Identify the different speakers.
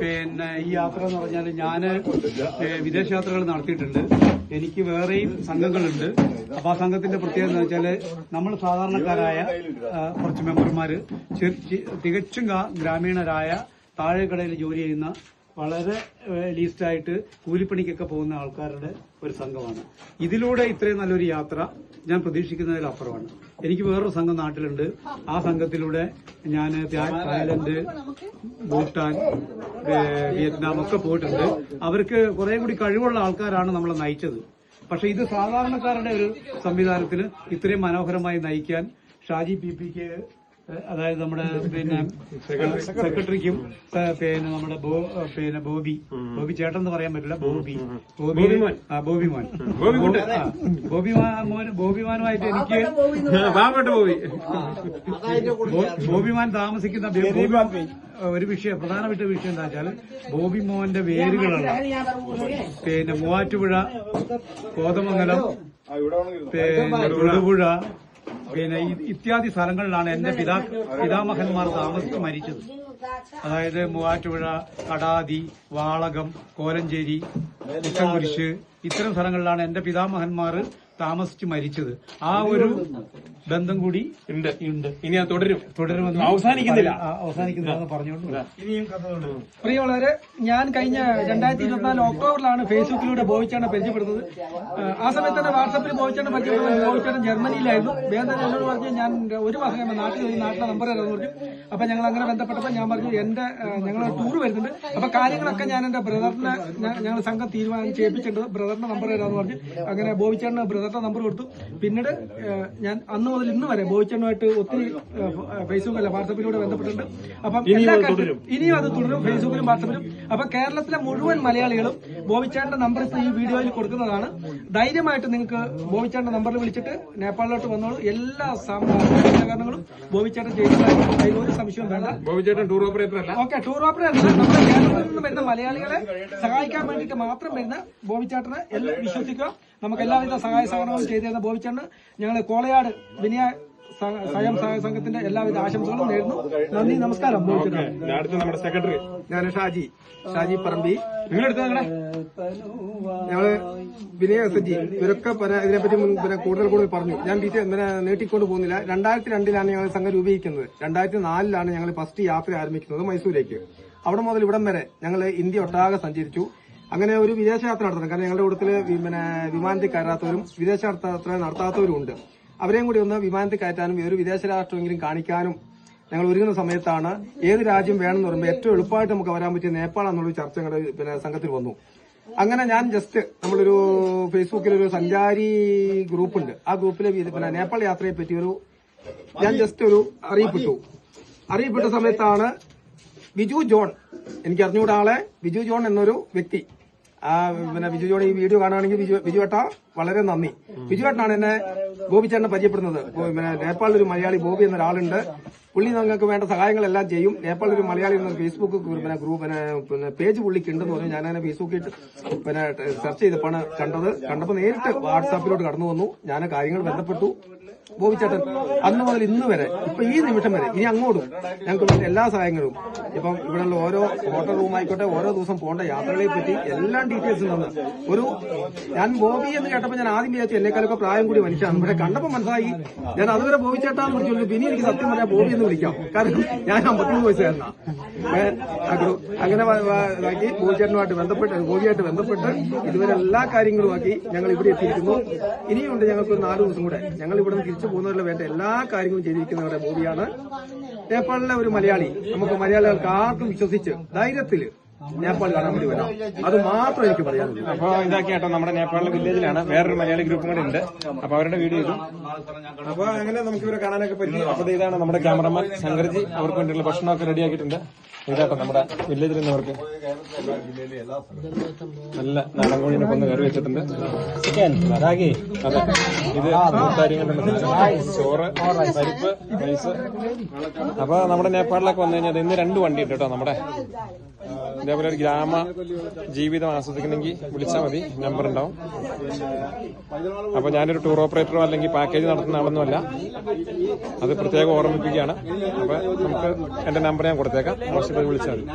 Speaker 1: പിന്നെ ഈ യാത്ര എന്ന് പറഞ്ഞാൽ ഞാൻ വിദേശ യാത്രകൾ നടത്തിയിട്ടുണ്ട്. എനിക്ക് വേറെയും സംഘങ്ങളുണ്ട്. അപ്പൊ ആ സംഘത്തിന്റെ പ്രത്യേകത എന്ന് വെച്ചാൽ നമ്മൾ സാധാരണക്കാരായ കുറച്ച് മെമ്പർമാര് തികച്ചും ഗ്രാമീണരായ താഴെക്കടയിൽ ജോലി ചെയ്യുന്ന വളരെ ലീസ്റ്റായിട്ട് കൂലിപ്പണിക്കൊക്കെ പോകുന്ന ആൾക്കാരുടെ ഒരു സംഘമാണ്. ഇതിലൂടെ ഇത്രയും നല്ലൊരു യാത്ര ഞാൻ പ്രതീക്ഷിക്കുന്നതിലപ്പുറമാണ്. എനിക്ക് വേറൊരു സംഘം നാട്ടിലുണ്ട്. ആ സംഘത്തിലൂടെ ഞാൻ തായ്ലൻഡ് ഭൂട്ടാൻ വിയറ്റ്നാം ഒക്കെ പോയിട്ടുണ്ട്. അവർക്ക് കുറെ കൂടി കഴിവുള്ള ആൾക്കാരാണ് നമ്മളെ നയിച്ചത്. പക്ഷെ ഇത് സാധാരണക്കാരുടെ ഒരു സംവിധാനത്തിന് ഇത്രയും മനോഹരമായി നയിക്കാൻ ഷാജി പി പിക്ക് അതായത് നമ്മുടെ പിന്നെ സെക്രട്ടറിക്കും പിന്നെ നമ്മുടെ പിന്നെ ബോബി. ബോബി ചേട്ടൻ എന്ന് പറയാൻ പറ്റില്ല ബോബി. ബോബി ആ ബോബി മോൻ ബോബി മോൻ ബോബിമാനുമായിട്ട് എനിക്ക്
Speaker 2: ബോബി
Speaker 1: മോൻ ബോബിമാൻ താമസിക്കുന്ന ഒരു വിഷയം പ്രധാനപ്പെട്ട വിഷയം എന്താ വെച്ചാൽ ബോബി മോന്റെ വേരുകളാണ്. പിന്നെ മൂവാറ്റുപുഴ കോതമംഗലം പിന്നെ തൊടുപുഴ പിന്നെ ഇത്യാദി സ്ഥലങ്ങളിലാണ് എന്റെ പിതാ പിതാമഹന്മാർ താമസിച്ച് മരിച്ചത്. അതായത് മൂവാറ്റുപുഴ കടാതി വാളകം കോലഞ്ചേരി ഉച്ചകുരിശ് ഇത്തരം സ്ഥലങ്ങളിലാണ് എന്റെ പിതാമഹന്മാർ താമസിച്ച് മരിച്ചത്. ആ ഒരു ബന്ധം കൂടി
Speaker 2: ഉണ്ട്.
Speaker 1: ഉണ്ട്.
Speaker 2: ഇനി അത് തുടരും.
Speaker 1: തുടരുമെന്ന്
Speaker 2: അവസാനിക്കുന്നില്ല.
Speaker 1: അവസാനിക്കുന്നില്ല പറഞ്ഞുകൊണ്ട്
Speaker 3: പ്രിയമുള്ളവരെ ഞാൻ കഴിഞ്ഞ രണ്ടായിരത്തി ഇരുപത്തിനാല് ഒക്ടോബറിലാണ് ഫേസ്ബുക്കിലൂടെ ബോയിച്ചാണ് പരിചയപ്പെടുന്നത്. ആ, സമയത്ത് തന്നെ വാട്സാപ്പിൽ ബോയിച്ചാണ് പരിചയപ്പെടുന്നത് ബോയിച്ചാണ് ജർമ്മനിയിലായിരുന്നു. വേദന എന്നോട് പറഞ്ഞു ഞാൻ ഒരു മാസം കഴിയുമ്പോൾ നാട്ടിൽ ഒരു നാട്ടിലെ നമ്പർ തരാമെന്ന് പറഞ്ഞു. അപ്പൊ ഞങ്ങൾ അങ്ങനെ ബന്ധപ്പെട്ടപ്പോൾ ഞാൻ പറഞ്ഞു എന്റെ ഞങ്ങൾ ടൂർ വരുന്നുണ്ട്. അപ്പൊ കാര്യങ്ങളൊക്കെ ഞാൻ എന്റെ ബ്രദറിനെ ഞങ്ങൾ സംഘം തീരുമാനിച്ച് ഏൽപ്പിച്ചിട്ടുണ്ട് ബ്രദറിന്റെ നമ്പർ തരാമെന്ന് പറഞ്ഞു. അങ്ങനെ ബോയിച്ചാണ് ബ്രദറിന്റെ നമ്പർ കൊടുത്തു. പിന്നീട് ഞാൻ അന്ന് മുതൽ ഇന്ന് വരെ ബോയിച്ചാനുമായിട്ട് ഒത്തിരി ഫേസ്ബുക്ക് അല്ല വാട്സപ്പിലൂടെ ബന്ധപ്പെട്ടിട്ടുണ്ട്. അപ്പം എല്ലാ കാര്യത്തിലും ഇനിയും അത് തുടരും ഫേസ്ബുക്കിലും വാട്സപ്പിലും. അപ്പൊ കേരളത്തിലെ മുഴുവൻ മലയാളികളും ബോബിച്ചാന്റെ നമ്പർ ഇപ്പൊ ഈ വീഡിയോയിൽ കൊടുക്കുന്നതാണ്. ധൈര്യമായിട്ട് നിങ്ങൾക്ക് ബോബിച്ചാന്റെ നമ്പറിൽ വിളിച്ചിട്ട് നേപ്പാളിലോട്ട് വന്നോളൂ. എല്ലാ സഹകരണങ്ങളും ബോബിച്ചാട്ടൻ ചെയ്തതായിട്ട് അതിൽ ഒരു സംശയവും വേണ്ട.
Speaker 2: ബോവിചേട്ടൻ ടൂർ ഓപ്പറേറ്റർ അല്ല.
Speaker 3: ഓക്കെ ടൂർ ഓപ്പറേറ്റർ നമ്മുടെ കേരളത്തിൽ നിന്ന് വരുന്ന മലയാളികളെ സഹായിക്കാൻ വേണ്ടിയിട്ട് മാത്രം വരുന്ന ബോബിച്ചാട്ടനെ എല്ലാം വിശ്വസിക്കുക. നമുക്ക് എല്ലാവിധ സഹായ സഹകരണങ്ങളും ചെയ്തു തരുന്ന ബോബിച്ചാട്ടന് ഞങ്ങൾ കോളയാട് വിനയ സ്വയം സഹായ സംഘത്തിന്റെ എല്ലാവിധ ആശംസകളും നേരുന്നു. നന്ദി നമസ്കാരം.
Speaker 2: അടുത്ത നമ്മുടെ സെക്രട്ടറി.
Speaker 4: ഞാൻ ഷാജി. ഷാജി പറമ്പി.
Speaker 2: നിങ്ങളെടുത്ത നിങ്ങളെ
Speaker 4: ഞങ്ങൾ വിനയ എസ് ജി ഇവരൊക്കെ ഇതിനെപ്പറ്റി പിന്നെ കൂടുതൽ കൂടുതൽ പറഞ്ഞു. ഞാൻ ഡീറ്റെയിൽ പിന്നെ നീട്ടിക്കൊണ്ട് പോകുന്നില്ല. രണ്ടായിരത്തി രണ്ടിലാണ് ഞങ്ങൾ സംഘം രൂപീകരിക്കുന്നത്. രണ്ടായിരത്തി നാലിലാണ് ഞങ്ങൾ ഫസ്റ്റ് യാത്ര ആരംഭിക്കുന്നത് മൈസൂരേക്ക്. അവിടെ മുതൽ ഇവിടം വരെ ഞങ്ങൾ ഇന്ത്യ ഒട്ടാകെ സഞ്ചരിച്ചു. അങ്ങനെ ഒരു വിദേശയാത്ര നടത്തണം കാരണം ഞങ്ങളുടെ കൂട്ടത്തിൽ പിന്നെ വിമാനത്തിൽ കയറാത്തവരും വിദേശ യാത്ര നടത്താത്തവരും ഉണ്ട്. അവരെയും കൂടി ഒന്ന് വിമാനത്തിൽ കയറ്റാനും ഒരു വിദേശ രാഷ്ട്രമെങ്കിലും കാണിക്കാനും ഞങ്ങൾ ഒരുങ്ങുന്ന സമയത്താണ് ഏത് രാജ്യം വേണമെന്ന് പറയുമ്പോൾ ഏറ്റവും എളുപ്പമായിട്ട് നമുക്ക് വരാൻ പറ്റിയ നേപ്പാൾ എന്നുള്ള ചർച്ച ഞങ്ങളുടെ പിന്നെ സംഘത്തിൽ വന്നു. അങ്ങനെ ഞാൻ ജസ്റ്റ് നമ്മളൊരു ഫേസ്ബുക്കിൽ ഒരു സഞ്ചാരി ഗ്രൂപ്പുണ്ട്. ആ ഗ്രൂപ്പിലെ പിന്നെ നേപ്പാൾ യാത്രയെ പറ്റി ഒരു ഞാൻ ജസ്റ്റ് ഒരു അറിയിപ്പിട്ടു. അറിയിപ്പെട്ട സമയത്താണ് ബിജു ജോൺ. എനിക്ക് അറിഞ്ഞുകൂടാ ആളെ ബിജു ജോൺ എന്നൊരു വ്യക്തി. ആ പിന്നെ ബിജു ജോൺ ഈ വീഡിയോ കാണുകയാണെങ്കിൽ ബിജു ബിജു ഏട്ടാ വളരെ നന്ദി. ബിജു ഏട്ടനാണ് എന്നെ ഗോപിച്ചേട്ടനെ ചേട്ടനെ പരിചയപ്പെടുന്നത്. പിന്നെ നേപ്പാളിൽ ഒരു മലയാളി ബോബി എന്നൊരാളുണ്ട്. പുള്ളി നിങ്ങൾക്ക് വേണ്ട സഹായങ്ങളെല്ലാം ചെയ്യും. നേപ്പാളിൽ ഒരു മലയാളി എന്ന ഫേസ്ബുക്ക് പിന്നെ ഗ്രൂപ്പ് പിന്നെ പേജ് പുള്ളിക്ക് ഉണ്ടെന്ന് പറഞ്ഞു ഞാൻ അതിനെ ഫേസ്ബുക്കിൽ പിന്നെ സെർച്ച് ചെയ്തപ്പോൾ കണ്ടത്. കണ്ടപ്പോൾ നേരിട്ട് വാട്സാപ്പിലോട്ട് കടന്നു വന്നു. ഞാൻ കാര്യങ്ങൾ ബന്ധപ്പെട്ടു. ബോബിച്ചേട്ടൻ അന്ന് മുതൽ ഇന്ന് വരെ ഇപ്പൊ ഈ നിമിഷം വരെ ഇനി അങ്ങോട്ടും ഞങ്ങൾക്ക് വേണ്ട എല്ലാ സഹായങ്ങളും. ഇപ്പം ഇവിടെയുള്ള ഓരോ ഹോട്ടൽ റൂം ആയിക്കോട്ടെ ഓരോ ദിവസം പോകേണ്ട യാത്രകളെ പറ്റി എല്ലാ ഡീറ്റെയിൽസും തന്ന് ഒരു ഞാൻ ബോബി എന്ന് കേട്ടപ്പോൾ ഞാൻ ആദ്യം വിചാരിച്ചു എന്നെക്കാളൊക്കെ പ്രായം കൂടി മനുഷ്യനാണ് പക്ഷെ കണ്ടപ്പോൾ മനസ്സിലായി. ഞാൻ അതുവരെ ബോബി ചേട്ടാന്ന് വിളിച്ചു. പിന്നെ എനിക്ക് സത്യം പറഞ്ഞാൽ ബോബി എന്ന് വിളിക്കാം. കാരണം ഞാൻ അമ്പത്തിമൂന്ന് വയസ്സുകാരനാ. ഏ, അങ്ങനെ ബോബി ചേട്ടനുമായിട്ട് ബന്ധപ്പെട്ട് ബോബിയായിട്ട് ബന്ധപ്പെട്ട് ഇതുവരെ എല്ലാ കാര്യങ്ങളും ആക്കി ഞങ്ങൾ ഇവിടെ എത്തിയിരിക്കുന്നു. ഇനിയുണ്ട് ഞങ്ങൾക്ക് ഒരു നാല് ദിവസം കൂടെ. ഞങ്ങൾ ഇവിടെ നിന്ന് തിരിച്ചു പോകുന്നവരുടെ വേണ്ട എല്ലാ കാര്യങ്ങളും ചെയ്തിരിക്കുന്നവരുടെ ബോബിയാണ് നേപ്പാളിലെ ഒരു മലയാളി. നമുക്ക് മലയാളികൾക്ക് ആർക്കും വിശ്വസിച്ച് ധൈര്യത്തിൽ നേപ്പാൾ കാണാൻ വേണ്ടി വരാം. അത് മാത്രം എനിക്ക് പറയാനുള്ളൂ.
Speaker 2: അപ്പൊ ഇതാക്കി കേട്ടോ നമ്മുടെ നേപ്പാളിലെ വില്ലേജിലാണ്. വേറൊരു മലയാളി ഗ്രൂപ്പും കൂടെ ഉണ്ട്. അപ്പൊ അവരുടെ വീഡിയോ ഇതും അപ്പൊ അങ്ങനെ നമുക്ക് ഇവരെ കാണാനൊക്കെ പറ്റി. അപ്പൊ ഇതാണ് നമ്മുടെ ക്യാമറമാൻ ശങ്കർജി. അവർക്ക് വേണ്ടിയുള്ള ഭക്ഷണമൊക്കെ റെഡിയാക്കിയിട്ടുണ്ട് ഇതാട്ടോ നമ്മുടെ വില്ലേജിൽ നിന്ന് നിന്നവർക്ക്. നല്ല നാടൻ കോഴിനെ കൊന്ന് കറി വെച്ചിട്ടുണ്ട്. അതെ. ഇത് കാര്യങ്ങളുണ്ട് ചോറ് പരിപ്പ് റൈസ് അപ്പൊ നമ്മുടെ നേപ്പാളിലൊക്കെ വന്നു കഴിഞ്ഞാൽ ഇന്ന് രണ്ട് വണ്ടി ഉണ്ട് കേട്ടോ നമ്മുടെ. ഇതേപോലെ ഒരു ഗ്രാമ ജീവിതം ആസ്വദിക്കണമെങ്കിൽ വിളിച്ചാൽ മതി. നമ്പർ ഉണ്ടാവും. അപ്പൊ ഞാനൊരു ടൂർ ഓപ്പറേറ്ററോ അല്ലെങ്കിൽ പാക്കേജ് നടത്തുന്ന ആളൊന്നുമല്ല അത് പ്രത്യേകം ഓർമ്മിപ്പിക്കുകയാണ്. അപ്പൊ നമുക്ക് എന്റെ നമ്പർ ഞാൻ കൊടുത്തേക്കാം. ആവശ്യപ്പെട്ട് വിളിച്ചാൽ മതി.